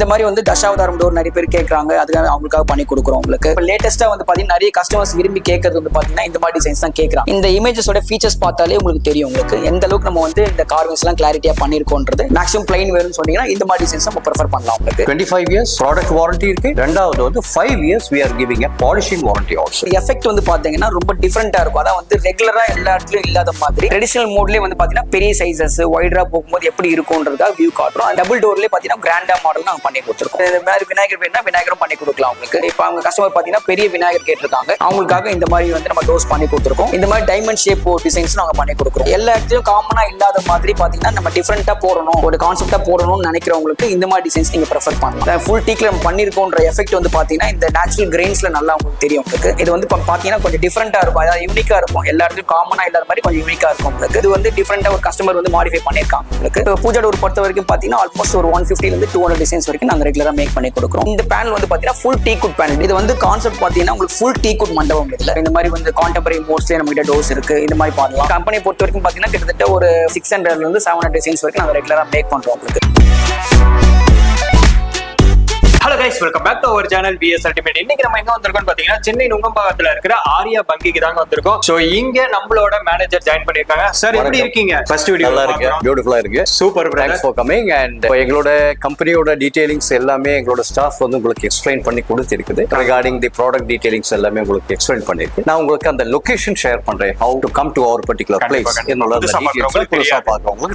இந்த மாதிரி வந்து தசாவதாரம் டோர் நிறைய பேர் கேட்கறாங்க அதுக்காக அவங்களுக்காக பண்ணி கொடுக்குறோம் உங்களுக்கு. இப்போ லேட்டஸ்ட்டாக வந்து பார்த்தீங்கன்னா நிறைய கஸ்டமர்ஸ் விரும்பி கேட்கறது வந்து பார்த்தீங்கன்னா இந்த மாதிரி டிசைன்ஸ் தான் கேட்குறாங்க இந்த இமேஜஸோட ஃபீச்சர்ஸ் பார்த்தாலே உங்களுக்கு தெரியும் உங்களுக்கு. எந்த அளவுக்கு நம்ம வந்து இந்த கார்விங்ஸ் எல்லாம் கிளாரிட்டியாக பண்ணியிருக்கோன்றது மேக்ஸிமம் பிளைன் வேணும்னு சொன்னீங்கன்னா இந்த மாதிரி டிசைன்ஸ் நம்ம ப்ரிஃபர் பண்ணலாம் உங்களுக்கு. Twenty five years product warranty இருக்கு. ரெண்டாவது வந்து five years we are giving a polishing warranty also effect வந்து பாத்தீங்கன்னா ரொம்ப டிஃப்ரெண்டா இருக்கும். அதான் வந்து ரெகுலரா எல்லா இடத்துலயும் இல்லாத மாதிரி. ட்ரெடிஷனல் மோட்லயே வந்து பாத்தீங்கன்னா பெரிய சைசஸ் வைடரா போகும்போது எப்படி இருக்கும்ன்றதுக்காக வியூ காட்டுறோம். டபுள் டோர்லயே பாத்தீங்கன்னா கிராண்டா மாடல் நாங்க பண்ணி கொடுத்துருக்கோம். இந்த மாதிரி விநாயகர் வேணும்னா விநாயகரும் பண்ணி கொடுக்கலாம் உங்களுக்கு. இப்போ அவங்க கஸ்டமர் பாத்தீங்கன்னா பெரிய விநாயகர் கேட்டிருக்காங்க. அவங்களுக்காக இந்த மாதிரி வந்து நம்ம டோஸ் பண்ணி கொடுத்துருக்கோம். இந்த மாதிரி டைமண்ட் ஷேப் டிசைன்ஸ் நாங்கள் பண்ணி கொடுக்குறோம். எல்லா இடத்துலையும் காமனா இல்லாத மாதிரி பாத்தீங்கன்னா நம்ம டிஃப்ரெண்டா போடணும். ஒரு கான்செப்டாக போடணும்னு நினைக்கிறவங்களுக்கு இந்த மாதிரி டிசைன்ஸ் நீங்க ப்ரிஃபர் பண்ணலாம். ஃபுல் டீக்ல நம்ம பண்ணியிருக்கோன்ற எஃபெக்ட் வந்து பாத்தீங்கன்னா இந்த நேச்சுரல் கிரெயின்ஸில் நல்லா உங்களுக்கு தெரியும் உங்களுக்கு. இது வந்து பார்த்தீங்கன்னா பாத்தீங்கன்னா கொஞ்சம் டிஃப்ரெண்ட்டாக இருக்கும். அதாவது யூனிக்கா இருக்கும். எல்லா இடத்துலையும் காமனா இல்லாத மாதிரி கொஞ்சம் யூனிக்கா இருக்கும் உங்களுக்கு. இது வந்து டிஃப்ரெண்டா ஒரு கஸ்டமர் வந்து மாடிஃபை பண்ணிருக்காங்க உங்களுக்கு. இப்போ பூஜா டோர் பொறுத்த வரைக்கும் பாத்தீங்கன்னா ஆல்மோஸ்ட் ஒரு ஒன் ஃபிஃப்டிலேருந்து டூ ஹண்ட்ரட் டிசைன்ஸ் வரைக்கும் நாங்க ரெகுலரா மேக் பண்ணி கொடுக்குறோம். இந்த பேனல் வந்து பாத்தீங்கன்னா ஃபுல் டீ குட் பேனல் இது வந்து கான்செப்ட் பாத்தீங்கன்னா உங்களுக்கு ஃபுல் டீ குட் மண்டபம் இதுல இந்த மாதிரி வந்து கான்டெம்பரரி மோட்ஸ்ல நம்ம கிட்ட டோஸ் இருக்கு. இந்த மாதிரி பண்ணலாம் கம்பெனி பொறுத்த வரைக்கும் பாத்தீங்கன்னா கிட்டத்தட்ட ஒரு சிக்ஸ் ஹண்ட்ரட்ல இருந்து செவன் ஹண்ட்ரட் டிசைன்ஸ் வரைக்கும் நாங்க ரெகுலரா மேக் பண்றோம் உங்களுக்கு. Hello guys welcome back to our channel PS ultimate இன்னைக்கு நம்ம எங்க வந்திருக்கோம் பாத்தீங்கன்னா சென்னை நுங்கம்பாக்கத்துல இருக்கிற ஆரியா பங்கிக்கு தாங்க வந்திருக்கோம். சோ இங்க நம்மளோட மேனேஜர் ஜாயின் பண்ணிருக்காங்க சார் எப்படி. இருக்கீங்க? ஃபர்ஸ்ட் வீடியோ நல்லா இருக்கு. பியூட்டிஃபுல்லா இருக்கு super thanks for coming and எங்களோட கம்பெனியோட டீடைலிங்ஸ் எல்லாமே எங்களோட ஸ்டாஃப் வந்து உங்களுக்கு எக்ஸ்பிளைன் பண்ணி கொடுத்திருக்குது. ரிகார்டிங் தி ப்ராடக்ட் டீடைலிங்ஸ் எல்லாமே உங்களுக்கு எக்ஸ்பிளைன் பண்ணிருக்கு. நான் உங்களுக்கு அந்த லொகேஷன் ஷேர் பண்றேன். How to come to our particular place. என்னோட புதுசா பார்க்கறவங்களுக்கு புதுசா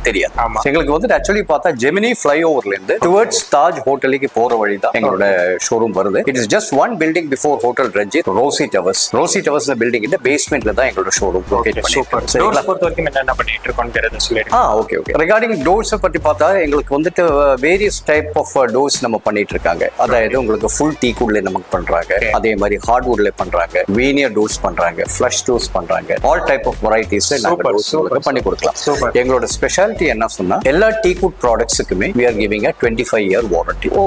தெரியாது. எங்களுக்கு வந்து ஆக்சுவலி பார்த்தா ஜெமினி ஃபிளைஓவர்ல இருந்து டுவர்ட்ஸ் தாஜ் ஹோட்டலுக்கு போற வழி தான் எங்களோட ஷோரூம் வருது. It is just one building before hotel Ranjith Rosy towers Rosy towers building பேஸ்மெண்ட்ல தான் எங்களோட ஷோரூம் லொகேட் சூப்பர் பண்ணிருக்கோம் டோர்ஸ் பொறுத்த வரைக்கும் என்ன பண்ணிட்டு இருக்கோம்ங்கிறத சொல்லிடுங்க. ஆ ஓகே ஓகே ரிகார்டிங் டோர்ஸை பற்றி பார்த்தா எங்களுக்கு வந்துட்டு வேரியஸ் டைப் ஆஃப் டோர்ஸ் நம்ம பண்ணிட்டு இருக்காங்க. அதாவது உங்களுக்கு ஃபுல் டீ கூட்ல நமக்கு பண்றாங்க. அதே மாதிரி ஹார்ட்வுட்ல பண்றாங்க. வீனியர் டோர்ஸ் பண்றாங்க. ஃப்ளஷ் டோர்ஸ் பண்றாங்க. ஆல் டைப் ஆஃப் வெரைட்டிஸ் நாங்க டோர்ஸ் பண்ணி கொடுக்கலாம். எங்களோட ஸ்பெஷாலிட்டி என்ன சொன்னா எல்லா டீ குட் ப்ராடக்ட்ஸுக்குமே we are giving a 25 five year warranty oh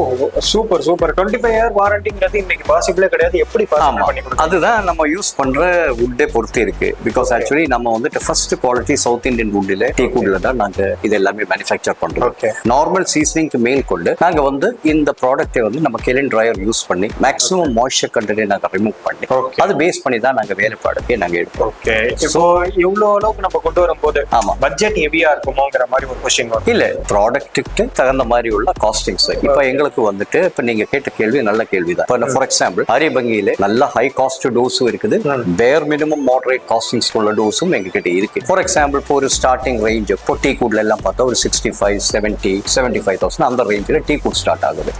super super. Twenty five year வாரண்டிங்கிறது இன்னைக்கு பாசிபிளே கிடையாது. எப்படி பண்ணி அதுதான் நம்ம யூஸ் பண்ற வுட்டே பொறுத்து இருக்கு. பிகாஸ் ஆக்சுவலி நம்ம வந்துட்டு ஃபர்ஸ்ட் குவாலிட்டி சவுத் இந்தியன் வுட்ல டீ குட்ல தான் நாங்க இது எல்லாமே மேனுஃபேக்சர் பண்றோம். நார்மல் சீசனிங்க்கு மேல் கொண்டு நாங்க வந்து இந்த ப்ராடக்ட்டை வந்து நம்ம கெலின் ட்ரையர் யூஸ் பண்ணி மேக்ஸிமம் மாய்ஸ்சர் கண்டென்ட்டை நாங்க ரிமூவ் பண்ணி. அது பேஸ் பண்ணி தான் நாங்க வேலைப்பாடுக்கே நாங்க எடுப்போம். ஓகே இப்போ இவ்வளவு அளவுக்கு நம்ம கொண்டு வரும்போது ஆமா. பட்ஜெட் ஹெவியா இருக்குமோங்கிற மாதிரி ஒரு கொஸ்டின் இல்ல ப்ராடக்ட்டுக்கு தகுந்த மாதிரி உள்ள காஸ்டிங்ஸ் இப்போ எங்களுக்கு வந்துட்டு இப்போ நீங்க கேட்ட கேள்வி நல்ல கேள்வி தான் ஃபார் எக்ஸாம்பிள் ஹரிபங்கியில நல்ல ஹை காஸ்ட் டோஸும் இருக்குது. பேர் மினிமம் மாடரேட் காஸ்டிங்ஸ் உள்ள டோஸும் எங்ககிட்ட இருக்கு. ஃபார் எக்ஸாம்பிள் இப்போ ஒரு ஸ்டார்டிங் ரேஞ்ச் இப்போ டீ கூட்ல எல்லாம் பார்த்தா ஒரு sixty five seventy seventy five thousand அந்த ரேஞ்சில் டீ கூட் ஸ்டார்ட் ஆகுது.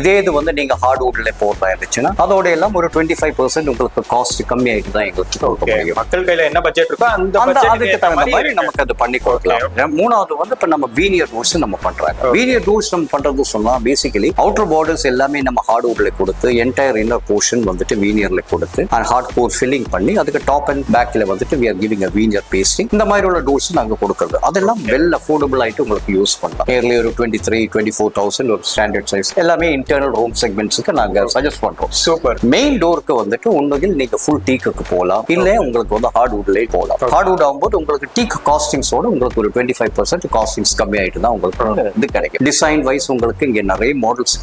இதே இது வந்து நீங்க ஹார்ட்வுட்ல போடுறதா இருந்துச்சுன்னா அதோட எல்லாம் ஒரு டுவெண்ட்டி ஃபைவ் பர்சன்ட் உங்களுக்கு காஸ்ட் கம்மி ஆயிட்டு தான் எங்களுக்கு மக்கள் கையில என்ன பட்ஜெட் இருக்கோ அந்த அதுக்கு தகுந்த மாதிரி. நமக்கு அது பண்ணி கொடுக்கலாம். மூணாவது வந்து இப்ப நம்ம வீனியர் டூல்ஸ் நம்ம பண்றாங்க. வீனியர் டூல்ஸ் நம்ம பண்றது சொன்னா பேசிக்கலி அவுட்டர் பார்டர்ஸ் எல்லாமே நம்ம ஹார்ட்வுட்ல கொடுத்து என்டையர் இன்னர் போர்ஷன் வந்துட்டு வீனியர்ல கொடுத்து அண்ட் ஹார்ட் கோர் ஃபில்லிங் பண்ணி அதுக்கு டாப் அண்ட் பேக்ல வந்துட்டு are giving a veneer pasting இந்த மாதிரி உள்ள டூல்ஸ் நாங்க கொடுக்கறது. அதெல்லாம் வெல் அஃபோர்டபுள் ஆயிட்டு உங்களுக்கு யூஸ் பண்ணலாம். நியர்லி ஒரு twenty three twenty four thousand ஒரு ஸ்டாண்டர்ட் சைஸ் எல்லாமே இன்டர்னல் ஹோம் செக்மெண்ட்ஸுக்கு நாங்க சஜஸ்ட் பண்றோம். சூப்பர் மெயின் டோருக்கு வந்துட்டு உண்மையில் நீங்க ஃபுல் டீக்கு போகலாம். இல்ல உங்களுக்கு வந்து ஹார்ட்வுட்லேயே போகலாம். ஹார்ட்வுட் ஆகும்போது உங்களுக்கு டீக் காஸ்டிங்ஸோட உங்களுக்கு ஒரு டுவெண்ட்டி ஃபைவ் பர்சன்ட் காஸ்டிங்ஸ் கம்மி ஆயிட்டு தான் உங்களுக்கு இது கிடைக்கும். டிசைன் வைஸ் உங்களுக்கு இங்க நிறைய மாடல்ஸ்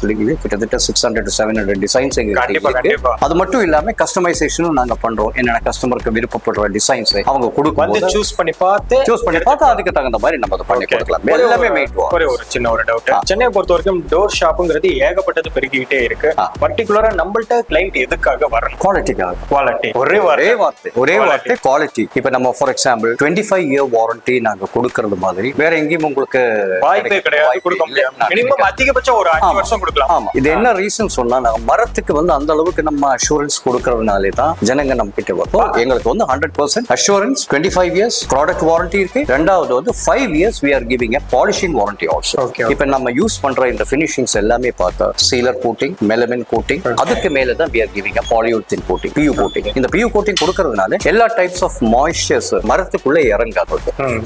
கிட்டத்தட்ட six hundred seven hundred designs எங்க கண்டிப்பா, இருக்கு கண்டிப்பா. அது மட்டும் இல்லாம கஸ்டமைசேஷனும் நாங்க பண்றோம் என்னென்ன கஸ்டமருக்கு விருப்பப்படுற டிசைன்ஸ் அவங்க கொடுக்கும் சூஸ் பண்ணி பார்த்து சூஸ் பண்ணி பார்த்தா அதுக்கு தகுந்த மாதிரி நம்ம அதை பண்ணி. கொடுக்கலாம் எல்லாமே மேட் ஒரே ஒரு சின்ன ஒரு டவுட். சென்னையை பொறுத்த வரைக்கும் டோர் ஷாப்புங்கிறது ஏகப்பட்டது பெருகிக்கிட்டே இருக்கு. பர்டிகுலரா நம்மள்ட்ட கிளைண்ட் எதுக்காக வரணும் குவாலிட்டிக்காக குவாலிட்டி ஒரே ஒரே வார்த்தை ஒரே. வார்த்தை குவாலிட்டி இப்ப நம்ம for example twenty five year warranty நாங்க கொடுக்கறது மாதிரி வேற எங்கேயும் உங்களுக்கு வாய்ப்பே கிடையாது கொடுக்க. முடியாது மினிமம். அதிகபட்சம் ஒரு அஞ்சு. வருஷம் கொடுக்கலாம் ஆமா இது என்ன ரீசன் சொன்னா நாங்க மரத்துக்கு வந்து அந்த அளவுக்கு நம்ம அஷூரன்ஸ் கொடுக்கறதுனாலே தான் ஜனங்க நம்ம கிட்ட வரும். எங்களுக்கு வந்து hundred percent assurance twenty five years product warranty இருக்கு. ரெண்டாவது வந்து five years we are giving a polishing warranty also இப்ப நம்ம யூஸ் பண்ற இந்த ஃபினிஷிங்ஸ் எல்லாமே பார்த்தா சீலர் கோட்டிங் மெலமின் கோட்டிங் அதுக்கு மேல தான் we are giving a polyurethane coating PU coating இந்த பியூ கோட்டிங் கொடுக்கறதுனால எல்லா டைப்ஸ் ஆஃப் மாய்ஸ்சர்ஸ் மரத்துக்குள்ள இறங்காது.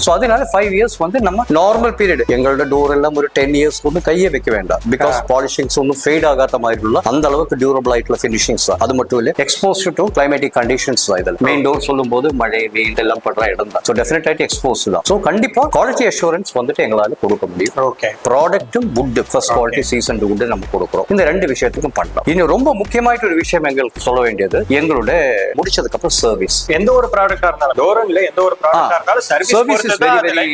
சோ அதனால ஃபைவ் இயர்ஸ் வந்து நம்ம நார்மல் பீரியட் எங்களோட டோர் எல்லாம் ஒரு டென் இயர்ஸ் வந்து கையை வைக்க வேண்டாம். பிகாஸ் பாலிஷிங்ஸ் ஒன்றும் ஃபேட் ஆகாத மாதிரி உள்ள அந்த அளவுக்கு டியூரபிள் ஆயிட்டுள்ள ஃபினிஷிங்ஸ் அது மட்டும் இல்ல எக்ஸ்போஸ் டு கிளைமேட்டிக் கண்டிஷன்ஸ் தான் இதில் மெயின் டோர் சொல்லும் போது மழை வெயில் எல்லாம் படுற இடம் தான். ஸோ டெஃபினட் ஆயிட்டு எக்ஸ்போஸ் தான். ஸோ கண்டிப்பா குவாலிட்டி அஷூரன்ஸ் வந்துட்டு எங்களால கொடுக்க முடியும். Okay ப்ராடக்ட்டும் wood first quality season wood நம்ம கொடுக்குறோம். இந்த ரெண்டு விஷயத்துக்கும் பண்ணலாம். இன்னும் ரொம்ப முக்கியமாயிட்டு ஒரு விஷயம் எங்களுக்கு சொல்ல வேண்டியது எங்களோட முடிச்சதுக்கு அப்புறம் சர்வீஸ் எந்த ஒரு ப்ராடக்டா இருந்தாலும் டோரும் இல்ல எந்த ஒரு ப்ராடக்டா இருந்தாலும் service is very very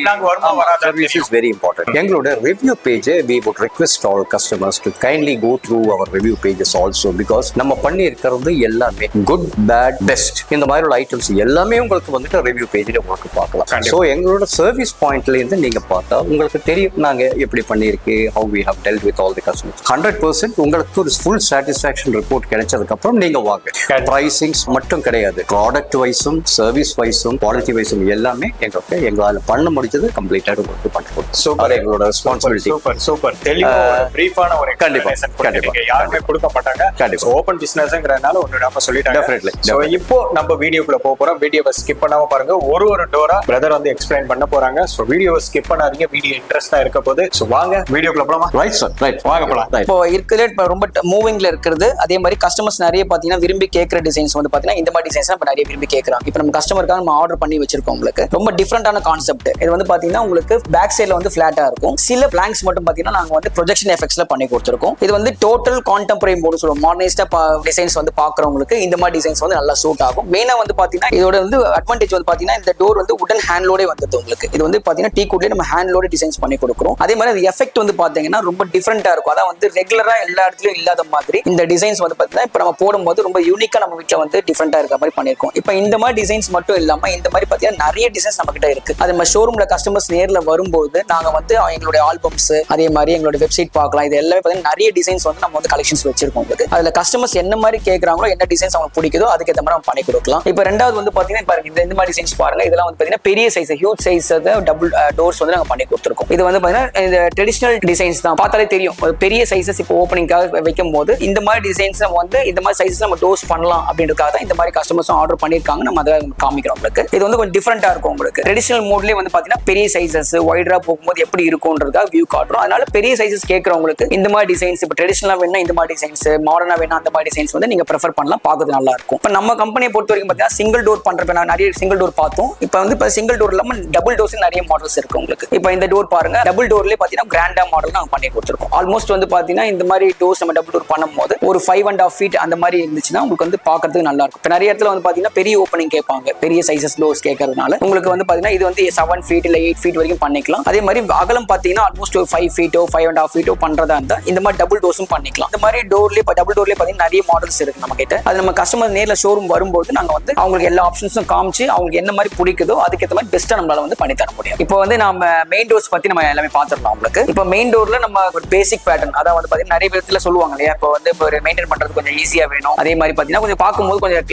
service is very important எங்களோட review page we would request all customers to kindly go through our review pages also because நம்ம பண்ணி இருக்கிறது எல்லாமே குட் பேட் பெஸ்ட் இந்த மாதிரி உள்ள ஐட்டம்ஸ் எல்லாமே உங்களுக்கு வந்துட்டு ரிவ்யூ பேஜ்ல உங்களுக்கு பார்க்கலாம். ஸோ எங்களோட சர்வீஸ் பாயிண்ட்ல இருந்து நீங்க பார்த்தா உங்களுக்கு தெரியும் நாங்க எப்படி பண்ணியிருக்கு how we have dealt with all the customers hundred percent உங்களுக்கு ஒரு ஃபுல் சாட்டிஸ்ஃபேக்ஷன் ரிப்போர்ட் கிடைச்சதுக்கு அப்புறம் நீங்க வாங்க. பிரைசிங்ஸ் மட்டும் கிடையாது. ப்ராடக்ட் வைஸும் சர்வீஸ் வைஸும் குவாலிட்டி வைஸும் எல்லாமே எங்களுக்கு எங்களால் பண்ண முடிஞ்சது கம்ப்ளீட்டா உங்களுக்கு பண்ணி Super. அது எங்களோட ரெஸ்பான்சிபிலிட்டி சூப்பர் சூப்பர் தெளிவா பிரீஃபான ஒரு கண்டிப்பா, கண்டிப்பா, கொடுத்திருக்கீங்க. யாருமே கொடுக்க மாட்டாங்க கண்டிப்பா. ஓபன் பிசினஸ்ங்கிறதுனால ஒன்னு நாம சொல்லிட்டாங்க. So definitely. இப்போ நம்ம வீடியோக்குள்ள போக போறோம். வீடியோவை ஸ்கிப் பண்ணாம பாருங்க. ஒரு ஒரு டோரா பிரதர் வந்து எக்ஸ்பிளைன் பண்ண போறாங்க. சோ வீடியோவை ஸ்கிப் பண்ணாதீங்க. வீடியோ இன்ட்ரெஸ்டா இருக்க போது சோ வாங்க வீடியோக்குள்ள போலாமா? ரைட் சார் ரைட் வாங்க போலாம். இப்போ இருக்கிற இப்போ ரொம்ப மூவிங்ல இருக்கிறது. அதே மாதிரி கஸ்டமர்ஸ் நிறைய பார்த்தீங்கன்னா விரும்பி கேட்குற டிசைன்ஸ் வந்து பார்த்தீங்கன்னா இந்த மாதிரி டிசைன்ஸ் இப்போ நிறைய விரும்பி கேட்குறாங்க இப்போ நம்ம கஸ்டமருக்காக நம்ம ஆர்டர் பண்ணி வச்சிருக்கோம் உங்களுக்கு. ரொம்ப டிஃப்ரெண்டான கான்செப்ட் இது வந்து பார்த்தீங்கன்னா உங்களுக்கு பேக் சைடில் வந்து ஃபிளாட்டா இருக்கும். சில பிளாங்க்ஸ் மட்டும் பார்த்தீங்கன்னா நாங்கள் வந்து ப்ரொஜெக்ஷன் எஃபெக்ட்ஸ்ல பண்ணி கொடுத்துருக்கோம். இது வந்து டோட்டல் கான்டெம்பரரி மோடு சொல்லுவோம். மாடர்னிஸ்டா டிசைன்ஸ் வந்து பாக்குறவங்களுக்கு இந்த மாதிரி டிசைன்ஸ் வந்து நல்லா சூட் ஆகும். மெயினாக வந்து பார்த்தீங்கன்னா இதோட வந்து அட்வான்டேஜ் வந்து பார்த்தீங்கன்னா இந்த டோர் வந்து உடன் ஹேண்ட்லோடே வந்தது உங்களுக்கு. இது வந்து பார்த்தீங்கன்னா டீ கூட்லேயே நம்ம ஹேண்ட்லோட டிசைன்ஸ் பண்ணி கொடுக்குறோம். அதே மாதிரி அது எஃபெக்ட் வந்து பார்த்தீங்கன்னா ரொம்ப டிஃப்ரெண்டா இருக்கும். அதான் வந்து ரெகுலரா எல்லா இடத்துலயும் இல்லாத மாதிரி இந்த டிசைன்ஸ் வந்து பார்த்தீங்கன்னா இப்போ நம்ம போடும்போது ரொம்ப யூனிக்கா நம்ம வீட்டில் வந்து டிஃப்ரெண்டா இருக்க மாதிரி பண்ணிருக்கோம் இப்போ இந்த மாதிரி டிசைன்ஸ் மட்டும் இல்லாம இந்த மாதிரி பார்த்தீங்கன்னா நிறைய டிசைன்ஸ் நம்ம கிட்ட இருக்கு. அது நம்ம ஷோரூம்ல கஸ்டமர்ஸ் நேர்ல வரும்போது நாங்க வந்து எங்களுடைய ஆல்பம்ஸ் அதே மாதிரி எங்களுடைய வெப்சைட் பார்க்கலாம். இது எல்லாமே பார்த்தீங்கன்னா நிறைய டிசைன்ஸ் வந்து நம்ம வந்து கலெக்ஷன்ஸ் வச்சிருக்கோம் உங்களுக்கு. அதுல கஸ்டமர்ஸ் என்ன மாதிரி கேட்கறாங்களோ என்ன டிசைன்ஸ் அவங்களுக்கு பிடிக்குதோ அதுக்கு ஏற்ற மாதிரி நம்ம பண்ணி கொடுக்கலாம். இப்போ ரெண்டாவது வந்து பாத்தீங்கன்னா பாருங்க இந்த இந்த மாதிரி டிசைன்ஸ் பாருங்க. இதெல்லாம் வந்து பார்த்தீங்கன்னா பெரிய size huge size double doors வந்து நாங்கள் பண்ணி கொடுத்துருக்கோம். இது வந்து பாத்தீங்கன்னா இந்த ட்ரெடிஷனல் டிசைன்ஸ் தான். பார்த்தாலே தெரியும். ஒரு பெரிய சைஸஸ் இப்போ ஓப்பனிங்காக வைக்கும் போது இந்த மாதிரி டிசைன்ஸ் வந்து இந்த மாதிரி சைஸஸ் நம்ம டோர்ஸ் பண்ணலாம் அப்படின்றதுக்காக தான் இந்த மாதிரி கஸ்டமர்ஸும் ஆர்டர் பண்ணியிருக்காங்க. நம்ம அதை காமிக்கிறோம் உங்களுக்கு. இது வந்து கொஞ்சம் டிஃப்ரெண்டா இருக்கும் உங்களுக்கு. ட்ரெடிஷனல் மோட்லேயே வந்து பார்த்தீங்கன்னா பெரிய சைஸஸ் ஒய்டரா போகும்போது எப்படி இருக்கும்ன்றதுக்காக வியூ காட்டுறோம். அதனால பெரிய சைஸஸ் கேட்குறவங்களுக்கு இந்த மாதிரி டிசைன்ஸ் இப்போ ட்ரெடிஷனலாக வேணா இந்த மாதிரி டிசைன்ஸ் மாடர்னாக வேணா அந்த மாதிரி டிசைன்ஸ் வந்து நீங்கள் ப்ரிஃபர் பண்ணலாம் பார்க்கறது நல்லா இருக்கும் இப்போ நம்ம கம்பெனியை பொறுத்த வரைக்கும் பார்த்தீங்கன்னா சிங்கிள் டோர் பண்ணுறப்ப நான் நிறைய சிங்கிள் டோர் பார்த்தோம். இப்போ வந்து இப்போ சிங்கிள் டோர் இல்லாமல் டபுள் டோர்ஸ் நிறைய மாடல்ஸ் இருக்கு உங்களுக்கு. இப்போ இந்த டோர் பாருங்க டபுள் டோர்லேயே பார்த்தீங்கன்னா கிராண்டா மாடல் நாங்கள் பண்ணி கொடுத்துருக்கோம். ஆல்மோஸ்ட் வந்து பார்த்தீங்கன்னா இந்த மாதிரி டோர்ஸ் நம்ம டபுள் டோர் பண்ணும்போது ஒரு ஃபைவ் அண்ட் ஆஃப் ஃபீட் அந்த மாதிரி இருந்துச்சுன்னா உங்களுக்கு வந்து பார்க்கறதுக்கு நல்லா இருக்கும் இப்போ நிறைய இடத்துல வந்து பார்த்தீங்கன்னா பெரிய ஓப்பனிங் கேட்பாங்க. பெரிய சைஸஸ் டோர்ஸ் கேட்கறதுனால உங்களுக்கு வந்து பார்த்தீங்கன்னா இது வந்து செவன் ஃபீட் இல்லை எயிட் ஃபீட் வரைக்கும் பண்ணிக்கலாம். அதே மாதிரி அகலம் பார்த்தீங்கன்னா ஆல்மோஸ்ட் ஒரு ஃபைவ் ஃபீட்டோ ஃபைவ் அண்ட் ஆஃப் ஃபீட்டோ பண்ணுறதா இருந்தால் இந்த மாதிரி டபுள் டபுள் டோர்ஸும் பண்ணிக்கலாம். இந்த மாதிரி டோர்லேயே டபுள் டோர்லேயே பார்த்தீங்கன்னா நிறைய மாடல்ஸ் இருக்கு நம்ம கிட்ட அது நம்ம கஸ்டமர் நேரில் ஷோரூம் வரும்போது நாங்கள் வந்து அவங்களுக்கு எல்லா ஆப்ஷன்ஸும் காமிச்சு அவங்களுக்கு என்ன மாதிரி பிடிக்குதோ அதுக்கேற்ற மாதிரி பெஸ்ட்டாக நம்மளால வந்து பண்ணி தர முடியும். இப்போ வந்து நம்ம மெயின் டோர்ஸ் பற்றி நம்ம எல்லாமே பார்த்துடலாம் உங்களுக்கு. இப்போ மெயின் டோரில் நம்ம ஒரு பேசிக் பேட்டர்ன் அதாவது வந்து பார்த்தீங்கன்னா நிறைய விதத்தில் சொல்லுவாங்க இல்லையா இப்போ வந்து ஒரு மெயின்டைன் பண்ணுறது கொஞ்சம் ஈஸியாக வேணும். அதே மாதிரி பார்த்தீங்கன்னா கொஞ்சம் பார்க்கும்போது கொஞ்சம்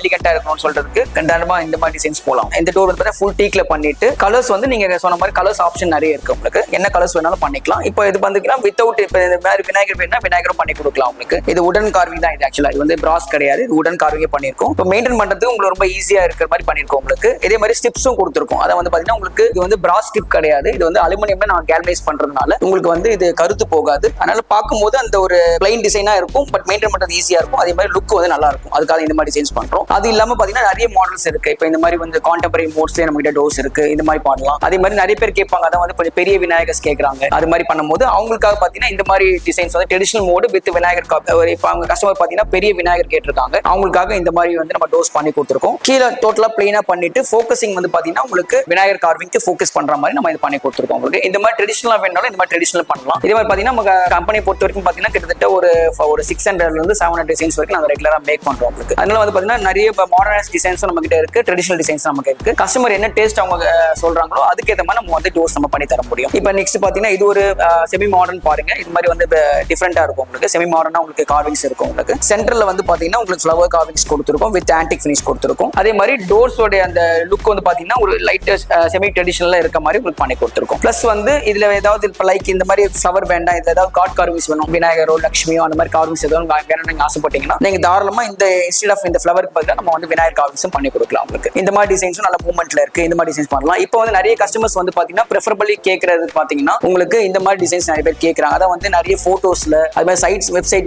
எலிகண்டாக இருக்கணும்னு சொல்றதுக்கு கண்டாரமாக இந்த மாதிரி டிசைன்ஸ் போகலாம் இந்த டோர் வந்து பார்த்தீங்கன்னா ஃபுல் டீக்ல பண்ணிட்டு கலர்ஸ் வந்து நீங்க சொன்ன மாதிரி கலர்ஸ் ஆப்ஷன் நிறைய இருக்கு உங்களுக்கு. என்ன கலர்ஸ் வேணாலும் பண்ணிக்கலாம். இப்போ இது வந்துக்கலாம் வித்தவுட் இப்போ இந்த மாதிரி விநாயகர் வேணா விநாயகரும் பண்ணி கொடுக்கலாம் உங்களுக்கு. இது உடன் கார்விங் தான் இது ஆக்சுவலா இது வந்து பிராஸ் கிடையாது. இது உடன் கார்விங்கே பண்ணியிருக்கோம் இப்போ மெயின்டைன் பண்றது உங்களுக்கு ரொம்ப ஈஸியா இருக்கிற மாதிரி பண்ணியிருக்கோம் உங்களுக்கு. இதே மாதிரி ஸ்டிப்ஸும் கொடுத்துருக்கோம். அதை வந்து பாத்தீங்கன்னா உங்களுக்கு இது வந்து பிராஸ் ஸ்டிப் கிடையாது. இது வந்து அலுமினியம்ல நான் கேல்மைஸ் பண்றதுனால உங்களுக்கு வந்து இது கருத்து போகாது. அதனால பார்க்கும்போது அந்த ஒரு பிளைன் டிசைனா இருக்கும். பட் மெயின்டைன் பண்றது ஈஸியா இருக்கும். அதே மாதிரி லுக் வந்து நல்லா இருக்கும். அதுக்காக இந்த மாதிரி சேஞ்ச் பண்றோம். அது இல்லாம பாத்தீங்கன்னா நிறைய மாடல்ஸ் இருக்கு. இப்போ இந்த மாதிரி வந்து கான்டெம்பரரி மோட்ஸ்லேயே நம்ம கிட்ட டோஸ் இருக்கு. இந்த மாதிரி பண்ணலாம். அதே மாதிரி நிறைய பேர் கேட்பாங்க. அதான் வந்து கொஞ்சம் பெரிய விநாயகர்ஸ் கேட்கறாங்க அது மாதிரி பண்ணும்போது அவங்களுக்காக பாத்தீங்கன்னா இந்த மாதிரி டிசைன் டிசைன்ஸ் வந்து traditional mode with Vinayagar copy ஒரு இப்போ அவங்க கஸ்டமர் பாத்தீங்கன்னா பெரிய விநாயகர் கேட்டிருக்காங்க. அவங்களுக்காக இந்த மாதிரி வந்து நம்ம டோஸ் பண்ணி கொடுத்துருக்கோம். கீழே டோட்டலா பிளெயினாக பண்ணிட்டு ஃபோக்கஸிங் வந்து பார்த்தீங்கன்னா உங்களுக்கு விநாயகர் கார்விங்க்கு ஃபோக்கஸ் பண்ற மாதிரி நம்ம இது பண்ணி கொடுத்துருக்கோம் உங்களுக்கு. இந்த மாதிரி ட்ரெடிஷனலாக வேணாலும் இந்த மாதிரி ட்ரெடிஷனல் பண்ணலாம். இதே மாதிரி பார்த்தீங்கன்னா நம்ம கம்பெனி பொறுத்த வரைக்கும் பார்த்தீங்கன்னா கிட்டத்தட்ட ஒரு ஒரு சிக்ஸ் ஹண்ட்ரட்ல இருந்து செவன் ஹண்ட்ரட் டிசைன்ஸ் வரைக்கும் நாங்கள் ரெகுலராக மேக் பண்ணுறோம் உங்களுக்கு. அதனால வந்து பார்த்தீங்கன்னா நிறைய மாடர்னைஸ் டிசைன்ஸும் நம்ம கிட்ட இருக்கு ட்ரெடிஷனல் டிசைன்ஸ் நமக்கு இருக்கு. கஸ்டமர் என்ன டேஸ்ட் அவங்க சொல்றாங்களோ அதுக்கேற்ற மாதிரி நம்ம வந்து டோஸ் நம்ம பண்ணி தர முடியும். இப்போ நெக்ஸ்ட் பாத்தீங்கன்னா இது ஒரு செமி மாடர்ன் பாருங்க. இது மாதிரி வந்து டிஃப்ரெண்டா இருக்கும் உங்களுக்கு. செமி மாடர்னா உங்களுக்கு கார்விங்ஸ் இருக்கும் உங்களுக்கு. சென்டர்ல வந்து பாத்தீங்கன்னா உங்களுக்கு ஃப்ளவர் கார்விங்ஸ் கொடுத்துருக்கும் வித் ஆன்டிக் ஃபினிஷ் கொடுத்துருக்கும். அதே மாதிரி டோர்ஸோட அந்த லுக் வந்து பாத்தீங்கன்னா ஒரு லைட் செமி ட்ரெடிஷனலா இருக்க மாதிரி உங்களுக்கு பண்ணி கொடுத்துருக்கோம். ப்ளஸ் வந்து இதுல ஏதாவது இப்போ லைக் இந்த மாதிரி ஃப்ளவர் வேண்டாம் இதுல ஏதாவது காட் கார்விங்ஸ் வேணும் விநாயகரோ லட்சுமியோ அந்த மாதிரி கார்விங்ஸ் ஏதோ வேணும்னு நீங்க ஆசைப்பட்டீங்கன்னா நீங்க தாராளமா இந்த இன்ஸ்டெட் ஆஃப் இந்த ஃப்ளவருக்கு பதிலாக நம்ம வந்து விநாயகர் கார்விங்ஸும் பண்ணி கொடுக்கலாம் உங்களுக்கு. இந்த மாதிரி டிசைன்ஸும் நல்ல மூவ்மெண்ட்ல இருக்கு இந்த மாதிரி டிசைன்ஸ் பண்ணலாம். இப்போ வந்து நிறைய கஸ்டமர்ஸ் வந்து பாத்தீங்கன்னா ப்ரிஃபரபிளி கேட்கறது பாத்தீங்கன்னா உங்களுக்கு இந்த மாதிரி டிசைன்ஸ் நிறைய பேர் கேட்கறாங்க அதான் வந்து நிறைய போட்டோஸ்ல ஃபோட்டோஸில் அது மாதிரி சைட்ஸ் வெப்சைட்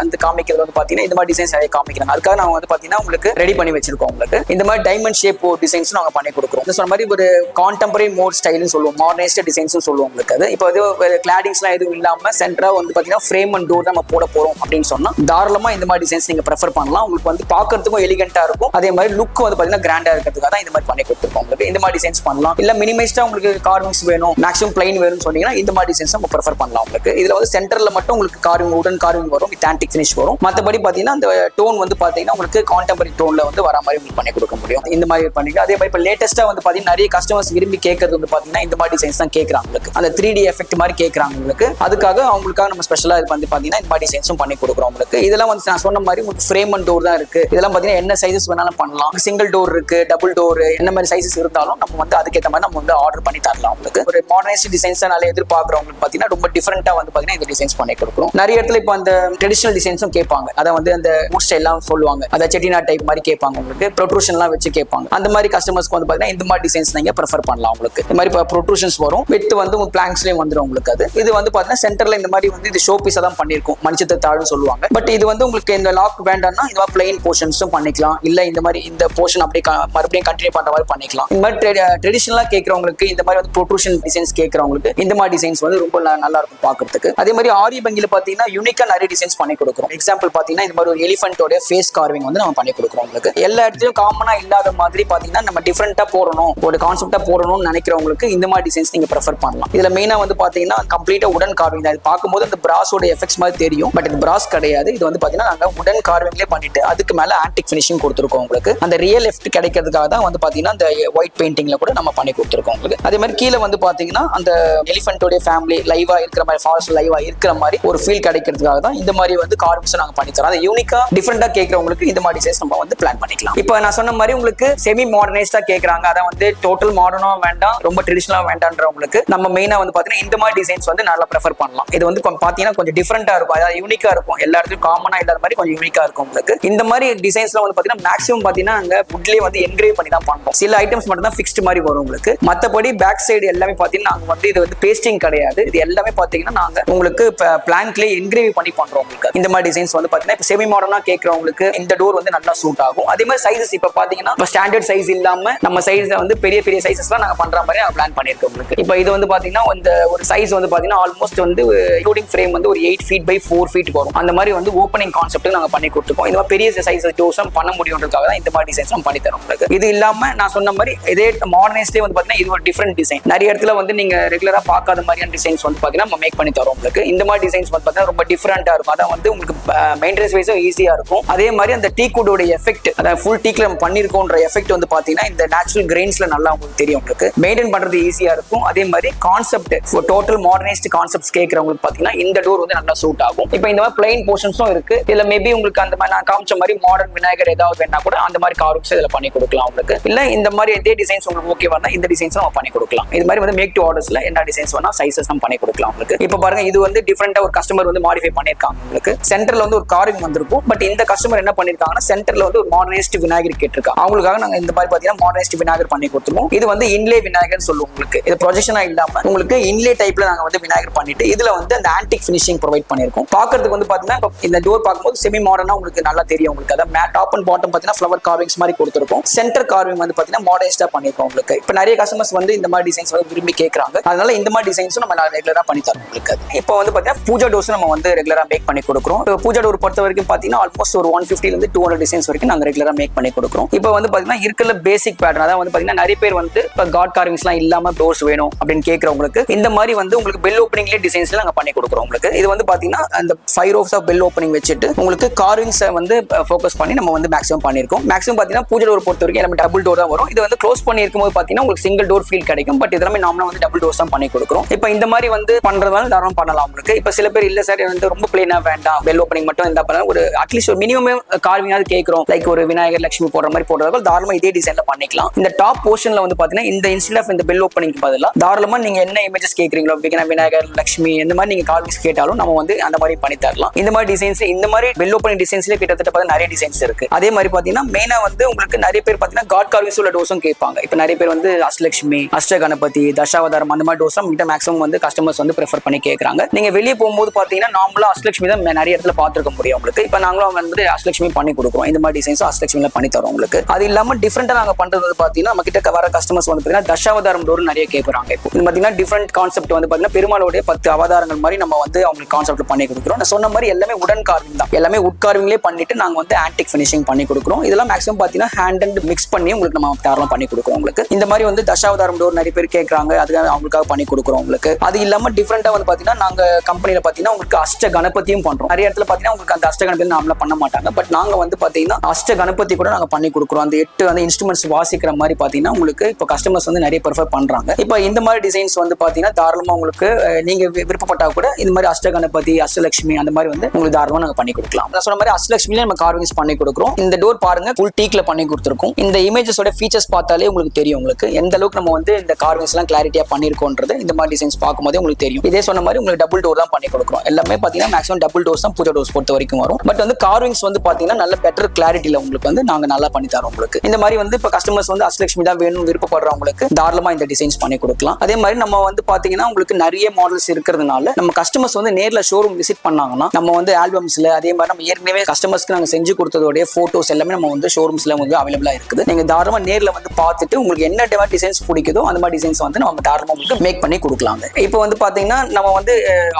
வந்து காமிக்கிறது வந்து பார்த்தீங்கன்னா இந்த மாதிரி டிசைன்ஸ் நிறைய காமிக்கிறாங்க. அதுக்காக நாங்கள் வந்து பாத்தீங்கன்னா உங்களுக்கு ரெடி பண்ணி வச்சிருக்கோம் உங்களுக்கு. இந்த மாதிரி டைமண்ட் ஷேப் டிசைன்ஸ் நாங்கள் பண்ணி கொடுக்குறோம். இந்த சொன்ன மாதிரி ஒரு கான்டெம்பரரி மோட் ஸ்டைல்னு சொல்லுவோம். மாடர்னைஸ்ட் டிசைன்ஸும் சொல்லுவோம் உங்களுக்கு அது. இப்போ இது கிளாடிங்ஸ்லாம் எதுவும் இல்லாமல் சென்டராக வந்து பார்த்தீங்கன்னா ஃப்ரேம் அண்ட் டோர் நம்ம போட போகிறோம் அப்படின்னு சொன்னால் தாராளமாக இந்த மாதிரி டிசைன்ஸ் நீங்கள் ப்ரெஃபர் பண்ணலாம். உங்களுக்கு வந்து பார்க்கறதுக்கும் எலிகென்ட்டா இருக்கும். அதே மாதிரி லுக் வந்து பார்த்தீங்கன்னா கிராண்டாக இருக்கிறதுக்காக தான் இந்த மாதிரி பண்ணி கொடுத்துருக்கோம் உங்களுக்கு. இந்த மாதிரி டிசைன்ஸ் பண்ணலாம். இல்லை மினிமைஸ்டாக உங்களுக்கு கார்விங்ஸ் வேணும் மேக்ஸிமம் பிளைன் வேணும்னு சொன்னீங்கன்னா இந்த மாதிரி டிசைன்ஸ் நம்ம ப்ரிஃபர் பண்ணலாம் உங்களுக்கு. இதில் வந்து சென்டர்ல மட்டும் உங்களுக்கு கார்விங் உடன் கார்விங் வரும் வித் ஆன்டிக் ஃபினிஷ் வரும். மற்றபடி பார்த்தீங்கன்னா அந்த டோன் வந்து பார்த்தீங்கன்னா உங்களுக்கு கான்டெம்பரரி டோன்ல வந்து வர மாதிரி உங்களுக்கு பண்ணி கொடுக்க முடியும். இந்த மாதிரி பண்ணிக்க அதே மாதிரி இப்போ லேட்டஸ்டா வந்து பார்த்தீங்கன்னா நிறைய கஸ்டமர்ஸ் விரும்பி கேட்கறது வந்து பார்த்தீங்கன்னா இந்த மாதிரி டிசைன்ஸ் தான் கேட்கறாங்க உங்களுக்கு. அந்த த்ரீ டி எஃபெக்ட் மாதிரி கேட்கறாங்க உங்களுக்கு. அதுக்காக அவங்களுக்காக நம்ம ஸ்பெஷலாக இது வந்து பார்த்தீங்கன்னா இந்த மாதிரி டிசைன்ஸும் பண்ணி கொடுக்குறோம் உங்களுக்கு. இதெல்லாம் வந்து நான் சொன்ன மாதிரி உங்களுக்கு ஃப்ரேம் அண்ட் டோர் தான் இருக்கு. இதெல்லாம் பார்த்தீங்கன்னா என்ன சைஸஸ் வேணாலும் பண்ணலாம். சிங்கிள் டோர் இருக்கு டபுள் டோர் என்ன மாதிரி சைஸஸ் இருந்தாலும் நம்ம வந்து அதுக்கேற்ற மாதிரி நம்ம வந்து ஆர்டர் பண்ணி தரலாம் உங்களுக்கு. ஒரு மாடர்னைஸ்ட் டிசைன்ஸ் நல்லா எதிர்பார்க்குறவங்களுக்கு பார்த்தீங்கன்னா ரொம்ப டிஃப்ரெண்ட்டாக வந்து பார்த்தீங்கன்னா இந்த டிசைன்ஸ் பண்ணி கொடுக்குறோம் நிறைய இடத்துல இப்போ அந்த ட்ரெடிஷனல் டிசைன்ஸும் கேட்பாங்க. அதை வந்து அந்த மூட் எல்லாம் சொல்லுவாங்க. அதை செட்டினா டைப் மாதிரி கேட்பாங்க உங்களுக்கு. ப்ரொட்ரூஷன்லாம் வச்சு கேட்பாங்க. அந்த மாதிரி கஸ்டமர்ஸ்க்கு வந்து பார்த்தீங்கன்னா இந்த மாதிரி டிசைன்ஸ் நீங்க ப்ரிஃபர் பண்ணலாம் உங்களுக்கு. இந்த மாதிரி இப்போ ப்ரொட்ரூஷன்ஸ் வரும். வித் வந்து உங்க பிளாங்க்ஸ்லயும் வந்துடும் உங்களுக்கு அது. இது வந்து பார்த்தீங்கன்னா சென்டர்ல இந்த மாதிரி வந்து இது ஷோ பீஸா தான் பண்ணிருக்கும் மணிச்சத்தை தாழ்னு சொல்லுவாங்க. பட் இது வந்து உங்களுக்கு இந்த லாக் வேண்டாம்னா இந்த மாதிரி பிளைன் போர்ஷன்ஸும் பண்ணிக்கலாம். இல்ல இந்த மாதிரி இந்த போர்ஷன் அப்படியே மறுபடியும் கண்டினியூ பண்ற மாதிரி பண்ணிக்கலாம். இந்த மாதிரி ட்ரெடிஷனலா கேட்கறவங்களுக்கு இந்த மாதிரி வந்து ப்ரொட்ரூஷன் டிசைன்ஸ் கேட்கறவங்களுக்கு இந்த மாதிரி டிசைன்ஸ் வந்து ரொம்ப நல்லா இருக்கும் பாக்குறதுக்கு. அதே மாதிரி ஆரி பங்கில பாத்தீங்கன்னா யூனிக்கா நிறைய டிசைன்ஸ் பண்ணி கொடுக்குறோம். எக்ஸாம்பிள் பாத்தீங்கன்னா இந்த மாதிரி ஒரு எலிஃபென்ட்டோட ஃபேஸ் கார்விங் வந்து நம்ம பண்ணி கொடுக்குறோம் உங்களுக்கு. எல்லா இடத்துலயும் காமனா இல்லாத மாதிரி பாத்தீங்கன்னா நம்ம டிஃப்ரெண்ட்டாக போடணும். ஒரு கான்செப்டா போடணும்னு நினைக்கிறவங்களுக்கு இந்த மாதிரி டிசைன்ஸ் நீங்க ப்ரிஃபர் பண்ணலாம். இதுல மெயினா வந்து பாத்தீங்கன்னா கம்ப்ளீட்டா உடன் கார்விங் தான். இது பார்க்கும்போது அந்த பிராஸோட எஃபெக்ட்ஸ் மாதிரி தெரியும். பட் இது பிராஸ் கிடையாது. இது வந்து பாத்தீங்கன்னா நாங்க உடன் கார்விங்லேயே பண்ணிட்டு அதுக்கு மேல ஆன்டிக் ஃபினிஷிங் கொடுத்துருக்கோம் உங்களுக்கு. அந்த ரியல் எஃப்ட் கிடைக்கிறதுக்காக தான் வந்து பாத்தீங்கன்னா அந்த ஒயிட் பெயிண்டிங்ல கூட நம்ம பண்ணி கொடுத்துருக்கோம் உங்களுக்கு. அதே மாதிரி கீழே வந்து பாத்தீங்கன்னா அந்த எலிஃபென்ட்டோட ஃபேமிலி லைவா இருக்கிற மாதிரி ஃபாரஸ்ட் லைவா இருக்கிற மாதிரி ஒரு ஃபீல் கிடைக்கிறதுக்காக தான் இந்த மாதிரி வந்து கார்விங்ஸ் நாங்க பண்ணி தரோம். அதை யூனிக்கா டிஃப்ரெண்டா கேட்கறவங்களுக்கு இந்த மாதிரி டிசைன்ஸ் நம்ம வந்து பிளான் பண்ணிக்கலாம். இப்போ நான் சொன்ன மாதிரி உங்களுக்கு செமி மாடர்னைஸ்டா கேட்கறாங்க. அதை வந்து டோட்டல் மாடர்னும் வேண்டாம் ரொம்ப ட்ரெடிஷனலா வேண்டாம்ன்றவங்களுக்கு நம்ம மெயினா வந்து பாத்தீங்கன்னா இந்த மாதிரி டிசைன்ஸ் வந்து நல்லா ப்ரிஃபர் பண்ணலாம். இது வந்து கொஞ்சம் பாத்தீங்கன்னா கொஞ்சம் டிஃப்ரெண்டா இருக்கும். அதாவது யூனிக்கா இருக்கும். எல்லா இடத்துலையும் காமனா இல்லாத மாதிரி கொஞ்சம் யூனிக்கா இருக்கும் உங்களுக்கு. இந்த மாதிரி டிசைன்ஸ்ல வந்து பாத்தீங்கன்னா மேக்ஸிமம் பாத்தீங்கன்னா அங்க வுட்லயே வந்து என்கிரேவ் பண்ணி தான் பண்றோம் சில ஐட்டம்ஸ் மட்டும் தான் ஃபிக்ஸ்ட் மாதிரி வரும் உங்களுக்கு. மத்தபடி பேக் சைடு எல்லாமே பாத்தீங்கன்னா நாங்க வந்து இது வந்து பேஸ்டிங் கிடையாது. இது எல்லாமே பாத்தீங்கன்னா நாங்க உங்களுக்கு பிளான்க்லயே என்கிரேவ் பண்ணி பண்றோம் உங்களுக்கு இந்த மாதிரி டிசைன்ஸ் வந்து பாத்தீங்கன்னா இப்போ செமி மாடர்னா கேட்கறவங்களுக்கு இந்த டோர் வந்து நல்லா சூட் ஆகும். அதே மாதிரி சைஸஸ் இப்போ பாத்தீங்கன்னா இப்போ ஸ்டாண்டர்ட் சைஸ் இல்லாம நம்ம சைஸ் வந்து பெரிய பெரிய சைஸஸ்லாம் நாங்க பண்ற மாதிரி நாங்க பிளான் பண்ணிருக்கோம். உங்களுக்கு இப்போ இது வந்து பாத்தீங்கன்னா இந்த ஒரு சைஸ் வந்து பாத்தீங்கன்னா ஆல்மோஸ்ட் வந்து இன்க்ளூடிங் ஃப்ரேம் வந்து ஒரு eight feet by four feet வரும். அந்த மாதிரி வந்து ஓப்பனிங் கான்செப்ட் நாங்க பண்ணி கொடுத்துருக்கோம். இந்த மாதிரி பெரிய சைஸ் டோர்ஸும் பண்ண முடியுன்றதுக்காக தான் இந்த மாதிரி டிசைன்ஸ் நம்ம பண்ணி தரோம் உங்களுக்கு. இது இல்லாம நான் சொன்ன மாதிரி இதே மாடர்னைஸ்லேயே வந்து பாத்தீங்கன்னா இது ஒரு டிஃப்ரெண்ட் டிசைன் நிறைய இடத்துல வந்து நீங்க ரெகுலரா பார்க்காத மாதிரியான டிசைன்ஸ் வந்து பாத்தீங்கன்னா நம்ம மேக் பண்ணி தரோம் உங்களுக்கு. இந்த மாதிரி டிசைன்ஸ் வந்து பார்த்தீங்கன்னா ரொம்ப டிஃப்ரெண்ட்டாக இருக்கும். அதான் வந்து உங்களுக்கு மெயின்டெனன்ஸ் வைஸும் ஈஸியாக இருக்கும். அதே மாதிரி அந்த டீ குடோட எஃபெக்ட் அதாவது ஃபுல் டீக்ல நம்ம பண்ணிருக்கோன்ற எஃபெக்ட் வந்து பார்த்தீங்கன்னா இந்த நேச்சுரல் கிரெயின்ஸ்ல நல்லா உங்களுக்கு தெரியும் உங்களுக்கு. மெயின்டைன் பண்ணுறது ஈஸியாக இருக்கும். அதே மாதிரி கான்செப்ட் டோட்டல் மாடர்னைஸ்ட் கான்செப்ட்ஸ் கேட்குறவங்களுக்கு பார்த்தீங்கன்னா இந்த டோர் வந்து நல்லா சூட் ஆகும். இப்போ இந்த மாதிரி பிளைன் போர்ஷன்ஸும் இருக்கு. இதுல மேபி உங்களுக்கு அந்த மாதிரி நான் காமிச்ச மாதிரி மாடர்ன் விநாயகர் ஏதாவது வேணா கூட அந்த மாதிரி கார்விங்ஸ் இதில் பண்ணி கொடுக்கலாம் உங்களுக்கு. இல்ல இந்த மாதிரி எதே டிசைன்ஸ் உங்களுக்கு ஓகே இந்த டிசைன்ஸ் நம்ம பண்ணி கொடுக்கலாம். இது மாதிரி வந்து மேக் டு ஆர்டர்ஸ்ல என்ன டிசைன்ஸ் வேணா சைஸஸ் நம்ம பண்ணி கொடுக்கலாம் உங்களுக்கு. இப்போ பாருங்க இது வந்து டிஃப்ரெண்டா ஒரு கஸ்டமர் வந்து மாடிஃபை பண்ணிருக்காங்க உங்களுக்கு. சென்டர்ல வந்து ஒரு காரிங் வந்திருக்கும். பட் இந்த கஸ்டமர் என்ன பண்ணிருக்காங்கன்னா சென்டர்ல வந்து ஒரு மாடர்னைஸ்ட் விநாயகர் கேட்டிருக்காங்க. அவங்களுக்காக நாங்க இந்த மாதிரி பாத்தீங்கன்னா மாடர்னைஸ்ட் விநாயகர் பண்ணி கொடுத்துருவோம். இது வந்து இன்லே விநாயகர் சொல்லுவோம் உங்களுக்கு. இது ப்ரொஜெக்ஷனா இல்லாம உங்களுக்கு இன்லே டைப்ல நாங்க வந்து விநாயகர் பண்ணிட்டு இதுல வந்து அந்த ஆன்டிக் ஃபினிஷிங் ப்ரொவைட் பண்ணிருக்கோம் பாக்குறதுக்கு வந்து பாத்தீங்கன்னா இந்த டோர் பார்க்கும்போது செமி மாடர்னா உங்களுக்கு நல்லா தெரியும் உங்களுக்கு. அதான் டாப் அண்ட் பாட்டம் பாத்தீங்கன்னா ஃபிளவர் கார்விங்ஸ் மாதிரி கொடுத்துருக்கோம். சென்டர் கார்விங் வந்து பாத்தீங்கன்னா மாடர்னைஸ்டா பண்ணிருக்கோம் உங்களுக்கு. இப்போ நிறைய கஸ்டமர்ஸ் வந்து இந்த மாதிரி டிசைன்ஸ் வந்து விரும்பி கேட்கறாங்க அதனால இந்த மாதிரி டிசைன்ஸும் நம்ம ரெகுலரா பண்ணி தரோம் உங்களுக்கு. இப்போ வந்து பார்த்தீங்கன்னா பூஜா டோஸ் நம்ம வந்து ரெகுலராக மேக் பண்ணி கொடுக்குறோம். இப்போ பூஜா டோர் பொறுத்த வரைக்கும் பார்த்தீங்கன்னா ஆல்மோஸ்ட் ஒரு ஒன் ஃபிஃப்டில இருந்து டூ ஹண்ட்ரட் டிசைன்ஸ் வரைக்கும் நாங்கள் ரெகுலராக மேக் பண்ணி கொடுக்குறோம். இப்போ வந்து பார்த்தீங்கன்னா இருக்கிற பேசிக் பேட்டர்ன் அதாவது வந்து பார்த்தீங்கன்னா நிறைய பேர் வந்து இப்போ காட் கார்விங்ஸ்லாம் இல்லாமல் டோர்ஸ் வேணும் அப்படின்னு கேட்குறவங்களுக்கு இந்த மாதிரி வந்து உங்களுக்கு பெல் ஓப்பனிங்லேயே டிசைன்ஸ்லாம் நாங்கள் பண்ணி கொடுக்குறோம் உங்களுக்கு. இது வந்து பார்த்தீங்கன்னா அந்த five rows of bell opening வச்சுட்டு உங்களுக்கு கார்விங்ஸை வந்து ஃபோக்கஸ் பண்ணி நம்ம வந்து மேக்ஸிமம் பண்ணியிருக்கோம். மேக்ஸிமம் பார்த்தீங்கன்னா பூஜை டோர் பொறுத்த வரைக்கும் எல்லாமே டபுள் டோர் தான் வரும். இது வந்து க்ளோஸ் பண்ணியிருக்கும் போது பார்த்தீங்கன்னா உங்களுக்கு சிங்கிள் டோர் ஃபீல் கிடைக்கும். பட் இதெல்லாமே நாமளா வந்து டபுள் டோர்ஸ் தான் பண்ணி கொடுக்குறோம். இப்போ இந்த மாதிரி வந்து பண்றதுனால தாராளம் பண்ணலாம். உங்களுக்கு இப்போ சில பேர் இல்ல சார் வந்து ரொம்ப பிளேனா வேண்டாம். பெல் ஓப்பனிங் மட்டும் இருந்தா பண்ணலாம் ஒரு அட்லீஸ்ட் ஒரு மினிமம் கார்விங்காவது கேட்குறோம் லைக் ஒரு விநாயகர் லட்சுமி போடுற மாதிரி போடுறதால தாராளமா இதே டிசைன்ல பண்ணிக்கலாம். இந்த டாப் போர்ஷன்ல வந்து பாத்தீங்கன்னா இந்த இன்ஸ்டில் ஆஃப் இந்த பெல் ஓப்பனிங் பதிலா தாராளமா நீங்க என்ன இமேஜஸ் கேட்குறீங்களோ விகன விநாயகர் லட்சுமி இந்த மாதிரி நீங்க கார்விங்ஸ் கேட்டாலும் நம்ம வந்து அந்த மாதிரி பண்ணி தரலாம். இந்த மாதிரி டிசைன்ஸ் இந்த மாதிரி பெல் ஓப்பனிங் டிசைன்ஸ்லேயே கிட்டத்தட்ட பார்த்தா நிறைய டிசைன்ஸ் இருக்கு. அதே மாதிரி பாத்தீங்கன்னா மெயினா வந்து உங்களுக்கு நிறைய பேர் பாத்தீங்கன்னா காட் கார்விங்ஸ் உள்ள டோஸும் கேட்பாங்க. இப்போ நிறைய பேர் வந்து அஷ்டலட்சுமி அஷ்ட கணபதி தசாவதாரம் அந்த மாதிரி டோஸ் கிட்ட மேக்ஸிமம் வந்து கஸ்டமர்ஸ் வந்து ப்ரிஃபர் பண்ணி கேட்கறாங்க நீங்க வெளியே போகும்போது பாத்தீங்கன்னா நார்மலா அஷ்லட்சுமி தான் நிறைய இடத்துல பார்த்துருக்க முடியும் உங்களுக்கு. இப்போ நாங்களும் வந்து அஷ்லட்சுமி பண்ணி கொடுக்குறோம். இந்த மாதிரி டிசைன்ஸ் அஷ்லட்சுமியில பண்ணி தரோம் உங்களுக்கு. அது இல்லாம டிஃப்ரெண்டா நாங்க பண்றது வந்து பாத்தீங்கன்னா நம்ம கிட்ட வர கஸ்டமர்ஸ் வந்து பாத்தீங்கன்னா தசாவதாரம் டோர் நிறைய கேட்குறாங்க இப்போ பார்த்தீங்கன்னா பாத்தீங்கன்னா டிஃப்ரெண்ட் கான்செப்ட் வந்து பாத்தீங்கன்னா பெருமாளுடைய பத்து அவதாரங்கள் மாதிரி நம்ம வந்து அவங்களுக்கு கான்செப்ட் பண்ணி கொடுக்குறோம். நான் சொன்ன மாதிரி எல்லாமே உடன் கார்விங் தான். எல்லாமே உட்கார்விங்லேயே பண்ணிட்டு நாங்க வந்து ஆன்டிக் ஃபினிஷிங் பண்ணி கொடுக்குறோம். இதெல்லாம் மேக்ஸிமம் பாத்தீங்கன்னா ஹேண்ட் அண்ட் மிக்ஸ் பண்ணி உங்களுக்கு நம்ம தாராளம் பண்ணி கொடுக்குறோம் உங்களுக்கு. இந்த மாதிரி வந்து தசாவதாரம் டோர் நிறைய பேர் கேட்குறாங்க அதுக்காக அவங்களுக்காக பண்ணி கொடுக்குறோம் உங்களுக்கு. அது இல்லாம டிஃப்ரெண்ட்டாக வந்து பாத்தீங்கன்னா நாங்க கம்பெனியில் பாத்தீங்கன்னா உங்களுக்கு அஷ்ட கணபதியும் பண்றோம். நிறைய இடத்துல பாத்தீங்கன்னா உங்களுக்கு அந்த அஷ்ட கணபதி நாமள பண்ண மாட்டாங்க. பட் நாங்க வந்து பாத்தீங்கன்னா அஷ்ட கணபதி கூட நாங்க பண்ணி கொடுக்குறோம். அந்த எட்டு அந்த இன்ஸ்ட்ருமெண்ட்ஸ் வாசிக்கிற மாதிரி பாத்தீங்கன்னா உங்களுக்கு இப்போ கஸ்டமர்ஸ் வந்து நிறைய ப்ரிஃபர் பண்றாங்க. இப்போ இந்த மாதிரி டிசைன்ஸ் வந்து பாத்தீங்கன்னா தாராளமா உங்களுக்கு நீங்கள் நீங்க விருப்பப்பட்டா கூட இந்த மாதிரி அஷ்ட கணபதி அஷ்டலட்சுமி அந்த மாதிரி வந்து உங்களுக்கு தாராளமா நாங்க பண்ணி கொடுக்கலாம். நான் சொன்ன மாதிரி அஷ்டலட்சுமியில நம்ம கார்விங்ஸ் பண்ணி கொடுக்குறோம். இந்த டோர் பாருங்க ஃபுல் டீக்ல பண்ணி கொடுத்துருக்கோம். இந்த இமேஜஸோட ஃபீச்சர்ஸ் பார்த்தாலே உங்களுக்கு தெரியும் உங்களுக்கு. எந்த அளவுக்கு நம்ம வந்து இந்த கார்விங்ஸ் எல்லாம் கிளாரிட்டியா பண்ணிருக்கோன்றது இந்த மாதிரி டிசைன்ஸ் பார்க்கும்போது உங்களுக்கு தெரியும். இதே சொன்ன மாதிரி உங்களுக்கு டபுள் டோர் தான் பண்ணி கொடுக்குறோம். எல்லாமே பார்த்தீங்கன்னா மேக்ஸிமம் டபுள் டோர்ஸ் தான் புது டோர்ஸ் பொறுத்த வரைக்கும் வரும். பட் வந்து கார்விங்ஸ் வந்து பார்த்தீங்கன்னா நல்ல பெட்டர் கிளாரிட்டியில் உங்களுக்கு வந்து நாங்கள் நல்லா பண்ணி தரோம் உங்களுக்கு. இந்த மாதிரி வந்து இப்போ கஸ்டமர்ஸ் வந்து அஷ்லட்சுமி தான் வேணும் விருப்பப்படுறவங்களுக்கு தாராளமாக இந்த டிசைன்ஸ் பண்ணி கொடுக்கலாம். அதே மாதிரி நம்ம வந்து பார்த்தீங்கன்னா உங்களுக்கு நிறைய மாடல்ஸ் இருக்கிறதுனால நம்ம கஸ்டமர்ஸ் வந்து நேரில் ஷோரூம் விசிட் பண்ணாங்கன்னா நம்ம வந்து ஆல்பம்ஸில் அதே மாதிரி நம்ம ஏற்கனவே கஸ்டமர்ஸ்க்கு நாங்கள் செஞ்சு கொடுத்ததோடைய ஃபோட்டோஸ் எல்லாமே நம்ம வந்து ஷோரூம்ஸில் வந்து அவைலபிளாக இருக்குது. நீங்கள் தாராளமாக நேரில் வந்து பார்த்துட்டு உங்களுக்கு என்ன டிசைன்ஸ் பிடிக்குதோ அந்த மாதிரி டிசைன்ஸ் வந்து நம்ம தாராளமாக உங்களுக்கு மேக் பண்ணி கொடுக்கலாங்க. இப்போ வந்து பார்த்தீங்கன்னா நம்ம வந்து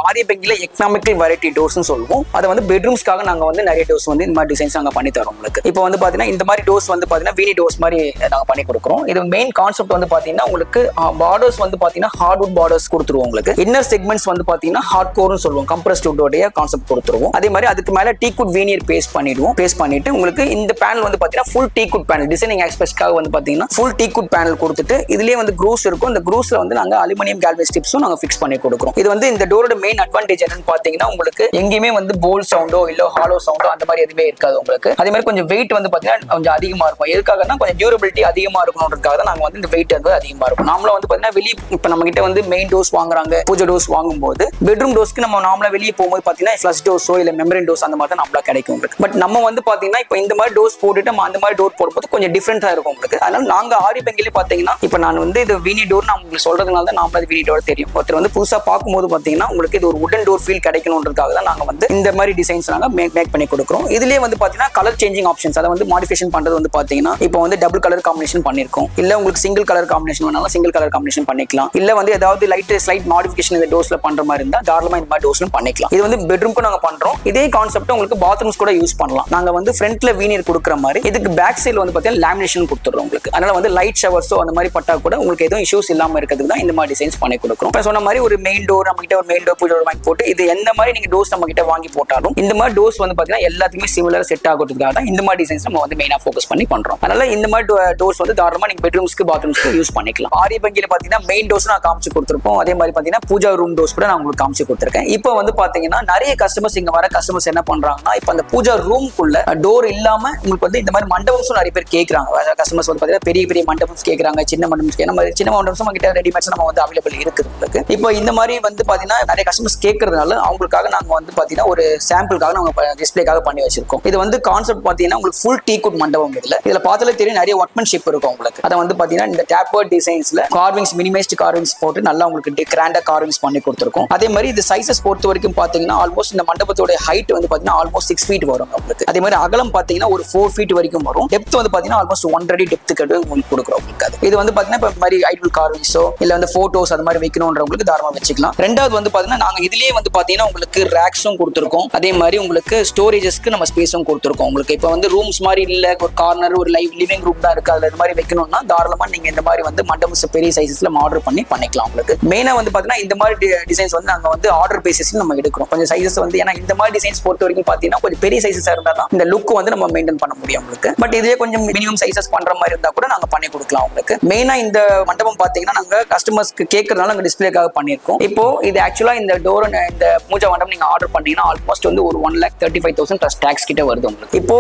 ஆரிய பெங்கில எக்கனாமிக்கல் வெரைட்டி டோர்ஸ்னு சொல்லுவோம். அதை வந்து பெட்ரூம்ஸ்க்காக நாங்கள் வந்து நிறைய டோர்ஸ் வந்து இந்த மாதிரி டிசைன்ஸ் நாங்கள் பண்ணி தரோம் உங்களுக்கு. இப்போ வந்து பார்த்தீங்கன்னா இந்த மாதிரி டோர்ஸ் வந்து பார்த்தீங்கன்னா வீனி டோர்ஸ் மாதிரி நாங்கள் பண்ணி கொடுக்குறோம். இது மெயின் கான்செப்ட் வந்து பார்த்தீங்கன்னா உங்களுக்கு பார்டர்ஸ் வந்து பார்த்தீங்கன்னா ஹார்ட்வுட் பார்டர்ஸ் கொடுத்துருவோம் உங்களுக்கு. இன்னர் செக்மெண்ட்ஸ் வந்து பார்த்தீங்கன்னா ஹார்ட் கோர்னு சொல்லுவோம். கம்ப்ரஸ்ட் வுட்டோடைய கான்செப்ட் கொடுத்துருவோம். அதே மாதிரி அதுக்கு மேலே டீக்குட் வீனியர் பேஸ்ட் பண்ணிடுவோம். பேஸ்ட் பண்ணிட்டு உங்களுக்கு இந்த பேனல் வந்து பார்த்தீங்கன்னா full teak wood panel designing எக்ஸ்பிரஸ்க்காக வந்து பார்த்தீங்கன்னா ஃபுல் டீக்குட் பேனல் கொடுத்துட்டு இதுலேயே வந்து க்ரூஸ் இருக்கும். இந்த க்ரூஸில் வந்து நாங்கள் அலுமினியம் கேல்வே ஸ்டிப்ஸும் நாங்கள் ஃபிக்ஸ் பண்ணி கொடுக்குறோம். இது வந்து இந்த டோரோட மெயின் அட்வான்டேஜ் என்னன்னு பாத்தீங்கன்னா உங்களுக்கு எங்கேயுமே வந்து போல் சவுண்டோ இல்ல ஹாலோ சவுண்டோ அந்த மாதிரி எதுவுமே இருக்காது உங்களுக்கு. அதே மாதிரி கொஞ்சம் வெயிட் வந்து பாத்தீங்கன்னா கொஞ்சம் அதிகமா இருக்கும். எதுக்காகனா கொஞ்சம் டியூரபிலிட்டி அதிகமா இருக்கணுன்றதுக்காக தான் நாங்க வந்து இந்த வெயிட் வந்து அதிகமா இருக்கும். நாமளும் வந்து பாத்தீங்கன்னா வெளியே இப்ப நம்ம கிட்ட வந்து மெயின் டோஸ் வாங்குறாங்க. பூஜை டோஸ் வாங்கும்போது பெட்ரூம் டோஸ்க்கு நம்ம நார்மலா வெளியே போகும்போது பாத்தீங்கன்னா ஃபிளஷ் டோஸோ இல்ல மெமரின் டோஸ் அந்த மாதிரி தான் நம்மளா கிடைக்கும் உங்களுக்கு. பட் நம்ம வந்து பாத்தீங்கன்னா இப்போ இந்த மாதிரி டோஸ் போட்டுட்டு நம்ம அந்த மாதிரி டோர் போடும்போது கொஞ்சம் டிஃப்ரெண்டா இருக்கும் உங்களுக்கு. அதனால நாங்க ஆரி பெங்கிலே பாத்தீங்கன்னா இப்போ நான் வந்து இது வீனி டோர் நான் உங்களுக்கு சொல்றதுனால தான் நாமளா வீனி டோர் தெரியும். ஒருத்தர் வந்து புதுசா பார்க்கும்போது பாத்தீங்கன்னா உங்களுக்கு இது ஒரு உடன் டோர் ஃபீல் கிடைக்கணுன்றதுக்காக தான் நாங்கள் வந்து இந்த மாதிரி டிசைன்ஸ் நாங்கள் மேக் மேக் பண்ணி கொடுக்குறோம். இதுலயே வந்து பாத்தீங்கன்னா கலர் சேஞ்சிங் ஆப்ஷன்ஸ் அதை வந்து மாடிஃபிகேஷன் பண்றது வந்து பாத்தீங்கன்னா இப்போ வந்து டபுள் கலர் காம்பினேஷன் பண்ணிருக்கோம். இல்ல உங்களுக்கு சிங்கிள் கலர் காம்பினேஷன் வேணாலும் சிங்கிள் கலர் காம்பினேஷன் பண்ணிக்கலாம். இல்ல வந்து ஏதாவது லைட் ஸ்லைட் மாடிஃபிகேஷன் இந்த டோஸ்ல பண்ற மாதிரி இருந்தால் தாராளமா இந்த மாதிரி டோஸ்லும் பண்ணிக்கலாம். இது வந்து பெட்ரூம்க்கு நாங்க பண்றோம். இதே கான்செப்ட் உங்களுக்கு பாத்ரூம்ஸ் கூட யூஸ் பண்ணலாம். நாங்க வந்து ஃப்ரண்ட்ல வீனியர் கொடுக்குற மாதிரி இதுக்கு பேக் சைடில் வந்து பாத்தீங்கன்னா லேமினேஷன் கொடுத்துறோம் உங்களுக்கு. அதனால வந்து லைட் ஷவர்ஸோ அந்த மாதிரி பட்டா கூட உங்களுக்கு எதுவும் இஷ்யூஸ் இல்லாம இருக்கிறதுக்கு தான் இந்த மாதிரி டிசைன்ஸ் பண்ணி கொடுக்குறோம். இப்போ சொன்ன மாதிரி ஒரு மெயின் டோர் நம்மகிட்ட ஒரு மெயின் டோர் பூஜை வாங்கி போட்டு இது எந்த மாதிரி நீங்க டோஸ் நம்ம கிட்ட வாங்கி போட்டாலும் இந்த மாதிரி டோஸ் வந்து பாத்தீங்கன்னா எல்லாத்துக்குமே சிமிலர் செட் ஆகிறதுக்காக தான் இந்த மாதிரி டிசைன்ஸ் நம்ம வந்து மெயினா ஃபோக்கஸ் பண்ணி பண்றோம். அதனால இந்த மாதிரி டோர்ஸ் வந்து தாராளமா நீங்க பெட்ரூம்ஸ்க்கு பாத்ரூம்ஸ்க்கு யூஸ் பண்ணிக்கலாம். ஆரிய பங்கில பாத்தீங்கன்னா மெயின் டோஸ் நான் காமிச்சு கொடுத்துருப்போம் அதே மாதிரி பாத்தீங்கன்னா பூஜா ரூம் டோஸ் கூட நான் உங்களுக்கு காமிச்சு கொடுத்துருக்கேன். இப்போ வந்து பாத்தீங்கன்னா நிறைய கஸ்டமர்ஸ் இங்க வர கஸ்டமர்ஸ் என்ன பண்றாங்கன்னா இப்போ அந்த பூஜா ரூம்குள்ள டோர் இல்லாம உங்களுக்கு வந்து இந்த மாதிரி மண்டபம்ஸும் நிறைய பேர் கேட்கறாங்க கஸ்டமர்ஸ் வந்து பாத்தீங்கன்னா பெரிய பெரிய மண்டபம்ஸ் கேட்கறாங்க சின்ன மண்டபம்ஸ் நம்ம சின்ன மண்டபம்ஸ் கிட்ட ரெடிமேட்ஸ் நம்ம வந்து அவைலபிள் இருக்குது இப்போ இந்த மாதிரி வந்து பாத்தீங்கன்னா நிறைய கஸ்டமர்ஸ் கேட்கறதுனால அவங்களுக்காக நாங்க வந்து பாத்தீங்கன்னா ஒரு சாம்பிளுக்காக நாங்க டிஸ்பிளேக்காக பண்ணி வச்சிருக்கோம். இது வந்து கான்செப்ட் பாத்தீங்கன்னா உங்களுக்கு ஃபுல் டீ குட் மண்டபம் இதுல. இதுல பார்த்தாலே தெரியும் நிறைய ஒர்க்மென்ஷிப் இருக்கும் உங்களுக்கு. அதை வந்து பாத்தீங்கன்னா இந்த டேப்பர் டிசைன்ஸ்ல கார்விங்ஸ் மினிமைஸ்ட் கார்விங்ஸ் போட்டு நல்லா உங்களுக்கு கிராண்டா கார்விங்ஸ் பண்ணி கொடுத்துருக்கோம். அதே மாதிரி இது சைசஸ் பொறுத்த வரைக்கும் பாத்தீங்கன்னா ஆல்மோஸ்ட் இந்த மண்டபத்தோட ஹைட் வந்து பாத்தீங்கன்னா ஆல்மோஸ்ட் சிக்ஸ் ஃபீட் வரும் உங்களுக்கு. அதே மாதிரி அகலம் பாத்தீங்கன்னா ஒரு ஃபோர் ஃபீட் வரைக்கும் வரும். டெப்த் வந்து பாத்தீங்கன்னா ஆல்மோஸ்ட் ஒன் அடி டெப்த் கட்டு உங்களுக்கு கொடுக்குறோம் உங்களுக்கு அது. இது வந்து பாத்தீங்கன்னா இப்போ மாதிரி ஐடியல் கார்விங்ஸோ இல்ல வந்து போட்டோஸ் அது மாதிரி வைக்கணுன்றவங்களுக்கு தாராளமா வச்சுக்கலாம். ரெண்டாவது வந்து பாத்தீங்கன்னா நாங்க இதுலயே வந்து பாத்தீங்கன்னா உங்களுக்கு ரேக்ஸும் கொடுத்துருக்கோம். அதே மாதிரி உங்களுக்கு ஸ்டோரேஜஸ்க்கு நம்ம ஸ்பேஸும் கொடுத்துருக்கோம். உங்களுக்கு இப்போ வந்து ரூம்ஸ் மாதிரி இல்ல ஒரு கார்னர் ஒரு லைவ் லிவிங் ரூம் தான் இருக்கு. அதுல இது மாதிரி வைக்கணும்னா தாராளமாக நீங்க இந்த மாதிரி வந்து மண்டபம் பெரிய சைஸஸ்ல ஆர்டர் பண்ணி பண்ணிக்கலாம் உங்களுக்கு. மெயினாக வந்து பார்த்தீங்கன்னா இந்த மாதிரி டிசைன்ஸ் வந்து நாங்கள் வந்து ஆர்டர் பேசிஸ்ல நம்ம எடுக்கிறோம். கொஞ்சம் சைஸஸ் வந்து ஏன்னா இந்த மாதிரி டிசைன்ஸ் பொறுத்த வரைக்கும் பாத்தீங்கன்னா கொஞ்சம் பெரிய சைஸஸ் இருந்தால் தான் இந்த லுக் வந்து நம்ம மெயின்டைன் பண்ண முடியும் உங்களுக்கு. பட் இதுவே கொஞ்சம் மினிமம் சைஸஸ் பண்ற மாதிரி இருந்தால் கூட நாங்கள் பண்ணி கொடுக்கலாம் உங்களுக்கு. மெயினாக இந்த மண்டபம் பார்த்தீங்கன்னா நாங்கள் கஸ்டமர்ஸ்க்கு கேட்கறதுனால நாங்கள் டிஸ்பிளேக்காக பண்ணியிருக்கோம். இப்போ இது ஆக்சுவலா இந்த டோர் இந்த பூஜா மண்டபம் நீங்க ஆர்டர் பண்ணீங்கன்னா ஆல்மோஸ்ட் வந்து ஒரு one lakh thirty five thousand plus tax கிட்ட வருது உங்களுக்கு. இப்போ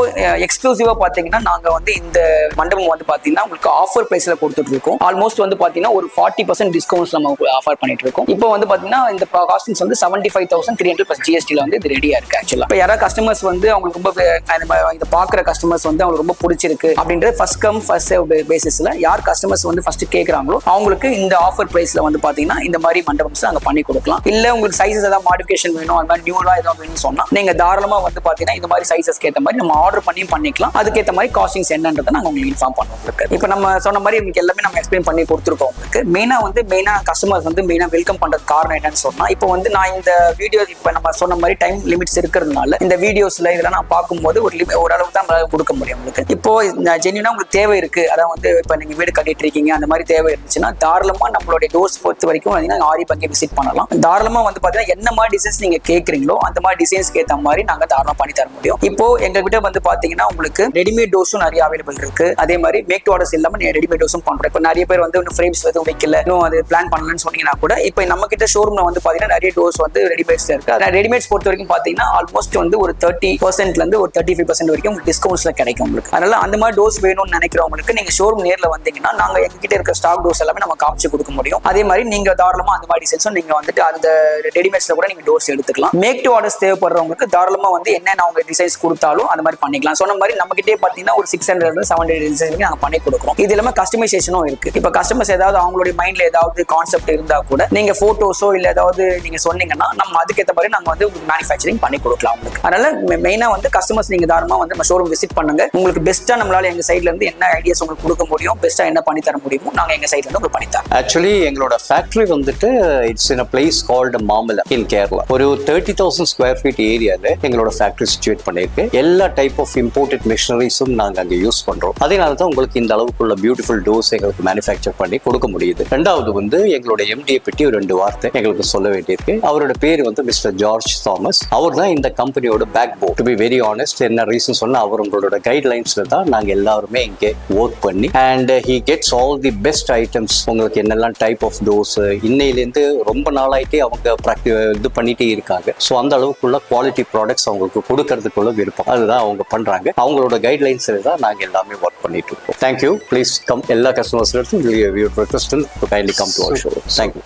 எக்ஸ்க்ளூசிவா பாத்தீங்கன்னா நாங்க வந்து இந்த மண்டபம் வந்து பாத்தீங்கன்னா உங்களுக்கு ஆஃபர் பிரைஸ்ல கொடுத்துட்டு இருக்கோம் ஆல்மோஸ்ட் வந்து பாத்தீங்கன்னா ஒரு ஃபார்ட்டி பர்சன்ட் டிஸ்கவுண்ட்ஸ் நம்ம ஆஃபர் பண்ணிட்டு இருக்கோம் இப்போ வந்து பாத்தீங்கன்னா இந்த காஸ்டிங்ஸ் வந்து seventy five thousand three hundred plus ஜிஎஸ்டியில் வந்து இது ரெடியா இருக்கு ஆக்சுவலா இப்போ யாராவது கஸ்டமர்ஸ் வந்து அவங்களுக்கு ரொம்ப இதை பாக்குற கஸ்டமர்ஸ் வந்து அவங்களுக்கு ரொம்ப பிடிச்சிருக்கு அப்படின்ற ஃபர்ஸ்ட் கம் ஃபர்ஸ்ட் சேவ் பேசிஸ்ல யார் கஸ்டமர்ஸ் வந்து ஃபர்ஸ்ட் கேட்குறாங்களோ அவங்களுக்கு இந்த ஆஃபர் பிரைஸ்ல வந்து பாத்தீங்கன்னா இந்த மாதிரி மண்டபம்ஸ் அங்கே பண்ணி கொடுக்கலாம். இல்ல உங்களுக்கு சைஸஸ் ஏதாவது மாடிஃபிகேஷன் வேணும் அது மாதிரி நியூவா ஏதாவது வேணும்னு சொன்னா நீங்க தாராளமா வந்து பாத்தீங்கன்னா இந்த மாதிரி சைஸஸ்க்கு ஏற்ற மாதிரி நம்ம ஆர்டர் பண்ணியும் பண்ணிக்கலாம். அதுக்கேற்ற மாதிரி காஸ்டிங்ஸ் என்னன்றதை நாங்க உங்களுக்கு இன்ஃபார்ம் பண்ணுவோம் உங்களுக்கு. இப்போ நம்ம சொன்ன மாதிரி உங்களுக்கு எல்லாமே நம்ம எக்ஸ்பிளைன் பண்ணி கொடுத்துருக்கோம் உங்களுக்கு. மெயினா வந்து மெயினா கஸ்டமர்ஸ் வந்து மெயினா வெல்கம் பண்றது காரணம் என்னன்னு சொன்னா இப்போ வந்து நான் இந்த வீடியோ இப்போ நம்ம சொன்ன மாதிரி டைம் லிமிட்ஸ் இருக்கிறதுனால இந்த வீடியோஸ்ல இதெல்லாம் நான் பார்க்கும்போது ஒரு limit- ஓரளவு தான் நம்மளால கொடுக்க முடியும் உங்களுக்கு. இப்போ ஜென்யூனா உங்களுக்கு தேவை இருக்கு. அதான் வந்து இப்போ நீங்க வீடு கட்டிட்டு இருக்கீங்க அந்த மாதிரி தேவை இருந்துச்சுன்னா தாராளமா நம்மளுடைய டோர்ஸ் பொறுத்த வரைக்கும் பார்த்தீங்கன்னா ஆரி பங்கே விசிட் பண்ணலாம். தாராளமா வந்து பாத்தீங்கன்னா என்ன மாதிரி டிசைன்ஸ் நீங்க கேக்குறீங்களோ அந்த மாதிரி டிசைன்ஸ்க்கு ஏற்ற மாதிரி நாங்க தாராளமா பண்ணி தர முடியும். இப்போ எங்ககிட்ட வந்து பாத்தீங்கன்னா உங்களுக்கு ரெடிமேட் டோஸும் நிறைய அவைலபிள் இருக்கு. அதே மாதிரி மேக் டு ஆர்டர்ஸ் இல்லாம நீங்க ரெடிமேட் டோஸும் பண்றோம் இப்போ நிறைய பேர் வந்து இன்னும் ஃப்ரேம்ஸ் எதுவும் வைக்கல இன்னும் அது பிளான் பண்ணலன்னு சொன்னீங்கன்னா கூட இப்போ நம்ம கிட்ட ஷோரூம்ல வந்து பாத்தீங்கன்னா நிறைய டோர்ஸ் வந்து ரெடிமேட்ஸ் இருக்கு. அதான் ரெடிமேட்ஸ் பொறுத்த வரைக்கும் பாத்தீங்கன்னா ஆல்மோஸ்ட் வந்து ஒரு தேர்ட்டி பர்சன்ட்ல இருந்து ஒரு தேர்ட்டி ஃபைவ் பர்சன்ட் வரைக்கும் உங்களுக்கு டிஸ்கவுண்ட்ஸ்ல கிடைக்கும் உங்களுக்கு. அதனால அந்த மாதிரி டோர்ஸ் வேணும்னு நினைக்கிறவங்களுக்கு நீங்க ஷோரூம் நேர்ல வந்தீங்கன்னா நாங்க எங்ககிட்ட இருக்க ஸ்டாக் டோஸ் எல்லாமே நம்ம காமிச்சு கொடுக்க முடியும். அதே மாதிரி நீங்க தாராளமா அந்த மாதிரி டிசைன்ஸும் நீங்க வந்துட்டு அந்த ரெடிமேட்ஸ்ல கூட நீங்க டோர்ஸ் எடுத்துக்கலாம். மேக் டு ஆர்டர்ஸ் தேவைப்படுறவங்களுக்கு தாராளமா வந்து என்னென்ன அவங்க டிசைன்ஸ் கொடுத்தாலும் அந்த மாதிரி பண்ணிக்கலாம். சொன்ன மாதிரி நம்ம கிட்டே பாத்தீங்கன்னா ஒரு six hundred seven hundred design நாங்க பண்ணி கொடுக்குறோம். இது இல்லாம கஸ்டமைசேஷனும் இருக்கு. இப்போ கஸ்டமர்ஸ் ஏதாவது அவங்களுடைய மைண்ட்ல ஏதாவது கான்செப்ட் இருந்தா கூட நீங்க போட்டோஸோ இல்ல ஏதாவது நீங்க சொன்னீங்கன்னா நம்ம அதுக்கேற்ற மாதிரி நாங்க வந்து உங்களுக்கு மேனுஃபேக்சரிங் பண்ணி கொடுக்கலாம் உங்களுக்கு. அதனால மெயினா வந்து கஸ்டமர்ஸ் நீங்க தாராளமா வந்து நம்ம ஷோரூம் விசிட் பண்ணுங்க. உங்களுக்கு பெஸ்ட்டா நம்மளால எங்க சைட்ல இருந்து என்ன ஐடியாஸ் உங்களுக்கு கொடுக்க முடியும் பெஸ்ட்டா என்ன பண்ணி தர முடியுமோ நாங்க எங்க சைட்ல இருந்து உங்களுக்கு பண்ணி தரோம். ஆக்சுவலி எங்களோட ஃபேக்டரி வந்துட்டு it's in a place called Mamala in Kerala ஒரு தேர்ட்டி தௌசண்ட் ஸ்கொயர் ஃபீட் ஏரியால எங்களோட ஃபேக்டரி சுச்சுவேட் பண்ணியிருக்கு எல்லா டைப் ஆஃப் இம்போர்ட்டட் மிஷினரிஸும் நாங்க அங்க யூஸ் பண்றோம். அதனால தான் உங்களுக்கு இந்த அளவுக்குள்ள பியூட்டிஃபுல் டோஸ் எங்களுக்கு மேனுஃபேக்சர் பண்ணி கொடுக்க முடியுது. ரெண்டாவது வந்து எங்களோட எம்டியை பற்றி ஒரு ரெண்டு வார்த்தை எங்களுக்கு சொல்ல வேண்டியிருக்கு. அவரோட பேர் வந்து மிஸ்டர் ஜார்ஜ் தாமஸ். அவர் தான் இந்த கம்பெனியோட backbone to be very honest என்ன ரீசன் சொன்னா அவர் உங்களோட கைட்லைன்ஸ்ல தான் நாங்க எல்லாருமே இங்கே ஒர்க் பண்ணி and he gets all the best items உங்களுக்கு என்னெல்லாம் டைப் ஆஃப் டோஸ் இன்னையிலேருந்து ரொம்ப நாளாயிட்டே அவங்க ப்ராக்டி இது பண்ணிட்டே இருக்காங்க. ஸோ அந்த அளவுக்குள்ள குவாலிட்டி ப்ராடக்ட்ஸ் அவங்களுக்கு கொடுக்கறதுக்குள்ள விருப்பம். அதுதான் அவங்க பண்றாங்க. அவங்களோட கைட்லைன்ஸில் தான் நாங்கள் எல்லாமே ஒர்க் பண்ணிட்டு இருக்கோம். தேங்க்யூ ப்ளீஸ் கம் எல்லா customers kindly come to our show thank you